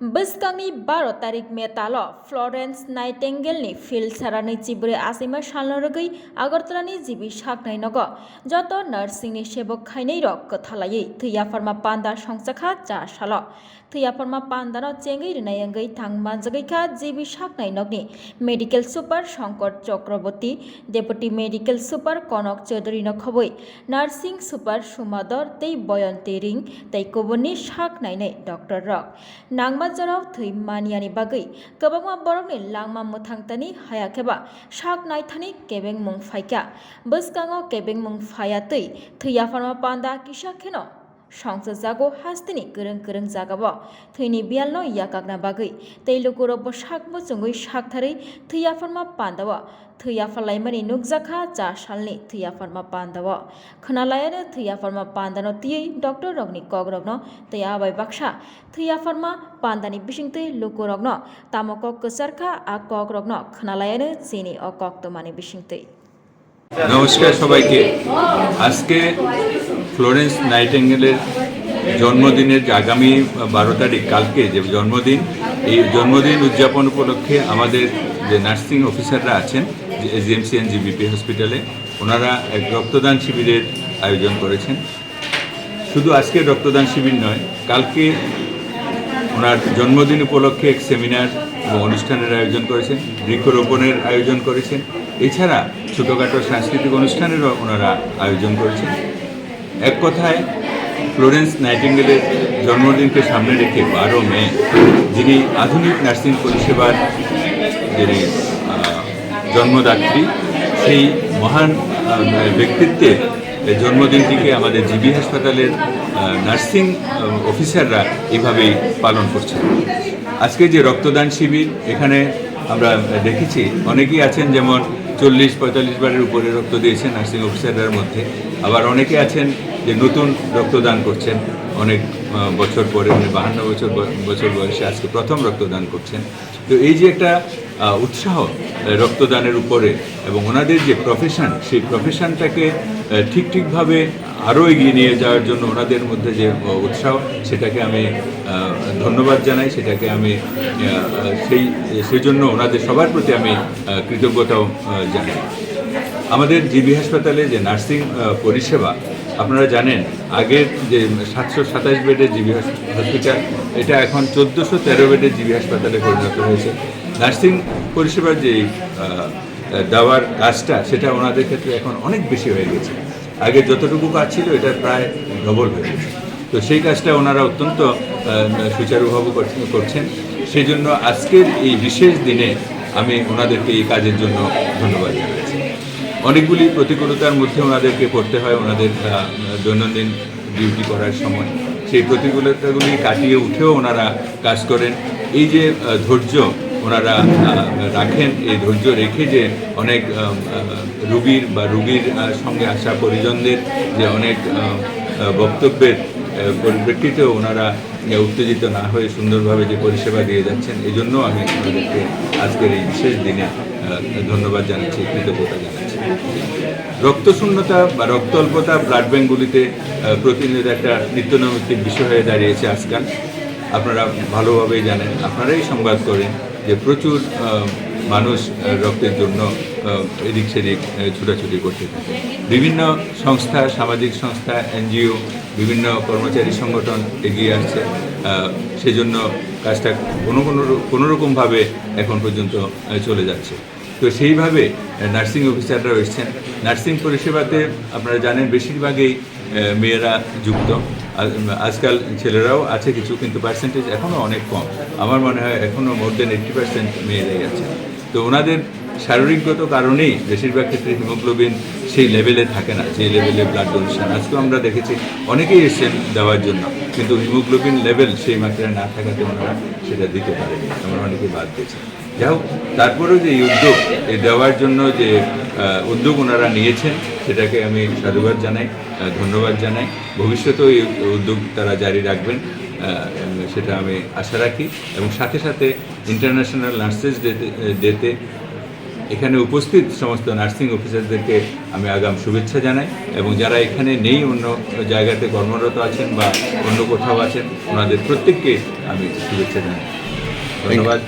બસકાંગની બાર તારીખ મેતાલો Florence નાઇટેંગેલની field સારાની ચીબરે આસીમા સાલનર ગઈ આગરતલાની GB શાકનાઈ નગ જત નર્સિંગની સેવક ખાઈનઈ રક કથાલાઈ થૈયાફાર્મા પાંદા સંસાખા ચા સાલ થૈયાફાર્મા પાંદાનો ચેંગઈ રિનાયંગઈ થાંગમાંજગઈ ખા જીબી શાકનાઈ નગની medical super Shankar Chakraborty deputy medical super Kanak Chowdhury নখবই nursing super সুমাদর তেই বয়ন্তী রিং তাই কবনি শাক নাইনে ডক্টর রক নাংমা ꯕꯖꯥꯔꯥꯎ ꯊꯩ মানিয়ানি বাগৈ কবংমা বরকনি লাংমা মথাংতানি হায়াখেবা শাক নাইথানি কেবেং মুং ফাইকা বসকাঙ্গ কেবেং মুং ফায়াতৈ থৈয়াফার্মা পান্ডা কিসা খেনো पान्दा किसा खेनो সংসদ জাগো হাস্তিনি गोरों गोरों जागाब थैनि बियालनो याकागना बागै तै लुकुरब साकबो जोंगै साकथारै थैया फार्मा पान्दाव थैया फालायमानि नुकजाखा जा सालनि थैया फार्मा पान्दाव खोनालायानो थैया फार्मा पान्दानो तियै डक्टर रगनि कग रगनो तै आबाय बाक्सा थैया फार्मा पान्दानि बिसिंतै लुकुरगनो तामक कसारखा आ कग रगनो खोनालायानो चिनि अ कक्तमानि बिसिंतै নমস্কার সবাইকে আজকে ফ্লোরেন্স নাইটেঙ্গেলের জন্মদিনের যে আগামী বারো তারিখ, কালকে যে জন্মদিন, এই জন্মদিন উদযাপন উপলক্ষে আমাদের যে নার্সিং অফিসাররা আছেন জিএমসি এন জিবিপি হসপিটালে, ওনারা এক রক্তদান শিবিরের আয়োজন করেছেন। শুধু আজকের রক্তদান শিবির নয়, কালকে ওনার জন্মদিন উপলক্ষে এক সেমিনার এবং অনুষ্ঠানের আয়োজন করেছেন, বৃক্ষরোপণের আয়োজন করেছেন। এছাড়া ছোটোখাটো সাংস্কৃতিক অনুষ্ঠানেরও ওনারা আয়োজন করেছেন। এক কথায়, ফ্লোরেন্স নাইটিঙ্গেলের জন্মদিনকে সামনে রেখে বারো মে, যিনি আধুনিক নার্সিং পরিষেবার যিনি জন্মদাত্রী, সেই মহান ব্যক্তিত্বের জন্মদিনটিকে আমাদের জিবি হাসপাতালের নার্সিং অফিসাররা এভাবেই পালন করছেন। আজকে যে রক্তদান শিবির, এখানে আমরা দেখেছি, অনেকেই আছেন যেমন চল্লিশ পঁয়তাল্লিশ বারের উপরে রক্ত দিয়েছেন নার্সিং অফিসারদের মধ্যে, আবার অনেকে আছেন যে নতুন রক্তদান করছেন। অনেক বছর পরে মানে বাহান্ন বছর বছর বয়সে আজকে প্রথম রক্তদান করছেন। তো এই যে একটা উৎসাহ রক্তদানের উপরে এবং ওনাদের যে প্রফেশন সেই প্রফেশনটাকে ঠিক ঠিকভাবে আরও এগিয়ে নিয়ে যাওয়ার জন্য ওনাদের মধ্যে যে উৎসাহ, সেটাকে আমি ধন্যবাদ জানাই। সেটাকে আমি সেই সেই জন্য ওনাদের সবার প্রতি আমি কৃতজ্ঞতাও জানাই। আমাদের জিবি হাসপাতালে যে নার্সিং পরিষেবা আপনারা জানেন, আগের যে সাতশো সাতাশ বেডের জিবি হসপিটাল, এটা এখন চোদ্দোশো তেরো বেডের জিবি হাসপাতালে পরিণত হয়েছে। নার্সিং পরিষেবার যে দেওয়ার কাজটা, সেটা ওনাদের ক্ষেত্রে এখন অনেক বেশি হয়ে গেছে। আগে যতটুকু কাজ ছিল, এটা প্রায় ডবল হয়ে গেছে। তো সেই কাজটা ওনারা অত্যন্ত সুচারুভাবে করছেন- সেই জন্য আজকের এই বিশেষ দিনে আমি ওনাদেরকে এই কাজের জন্য ধন্যবাদ জানাচ্ছি অনেকগুলি প্রতিকূলতার মধ্যে ওনাদেরকে পড়তে হয় ওনাদের দৈনন্দিন ডিউটি করার সময়। সেই প্রতিকূলতাগুলি কাটিয়ে উঠেও ওনারা কাজ করেন। এই যে ধৈর্য ওনারা রাখেন এই ধৈর্য রেখে যে অনেক রুগীর বা রুগীর সঙ্গে আসা পরিজনদের যে অনেক বক্তব্যের আহ, পরিপ্রেক্ষিতেও ওনারা উত্তেজিত না হয়ে সুন্দরভাবে যে পরিষেবা দিয়ে যাচ্ছেন এই জন্য আমি ওনাদেরকে আজকের এই বিশেষ দিনে ধন্যবাদ জানাচ্ছি কৃতজ্ঞতা জানাচ্ছি। রক্তশূন্যতা বা রক্ত অল্পতা ব্লাড ব্যাঙ্কগুলিতে প্রতিনিয়ত একটা নিত্যনৈমিত্তিক বিষয় হয়ে দাঁড়িয়েছে আজকাল। আপনারা ভালোভাবেই জানেন, আপনারাই সংবাদ করেন যে প্রচুর মানুষ রক্তের জন্য এদিক সেদিক ছুটাছুটি করতে থাকে। বিভিন্ন সংস্থা, সামাজিক সংস্থা, এনজিও, বিভিন্ন কর্মচারী সংগঠন এগিয়ে আসছে। সেজন্য কাজটা কোনো কোনো কোনোরকমভাবে এখন পর্যন্ত চলে যাচ্ছে। তো সেইভাবে নার্সিং অফিসাররা এসছেন। নার্সিং পরিষেবাতে আপনারা জানেন, বেশিরভাগই মেয়েরা যুক্ত। আজকাল ছেলেরাও আছে কিছু, কিন্তু পার্সেন্টেজ এখনও অনেক কম। আমার মনে হয় এখনও মোর দেন এইট্টি পার্সেন্ট মেয়েরাই আছে। তো ওনাদের শারীরিকগত কারণেই বেশিরভাগ ক্ষেত্রে হিমোগ্লোবিন সেই লেভেলে থাকে না, যে লেভেলে ব্লাড ডোনেশন আজকেও আমরা দেখেছি, অনেকেই এসছেন দেওয়ার জন্য, কিন্তু হিমোগ্লোবিন লেভেল সেই মাত্রায় না থাকাতে ওনারা সেটা দিতে পারেনি আমরা অনেকে বাদ দিয়েছি। যাই হোক তারপরেও যে এই উদ্যোগ এই দেওয়ার জন্য যে উদ্যোগ ওনারা নিয়েছেন সেটাকে আমি সাধুবাদ জানাই ধন্যবাদ জানাই। ভবিষ্যতেও এই উদ্যোগ তারা জারি রাখবেন সেটা আমি আশা রাখি। এবং সাথে সাথে ইন্টারন্যাশনাল নার্সেস ডেতে ডেতে এখানে উপস্থিত সমস্ত নার্সিং অফিসারদেরকে আমি আগাম শুভেচ্ছা জানাই। এবং যারা এখানে নেই অন্য জায়গাতে কর্মরত আছেন বা অন্য কোথাও আছেন ওনাদের প্রত্যেককে আমি শুভেচ্ছা জানাই। ধন্যবাদ।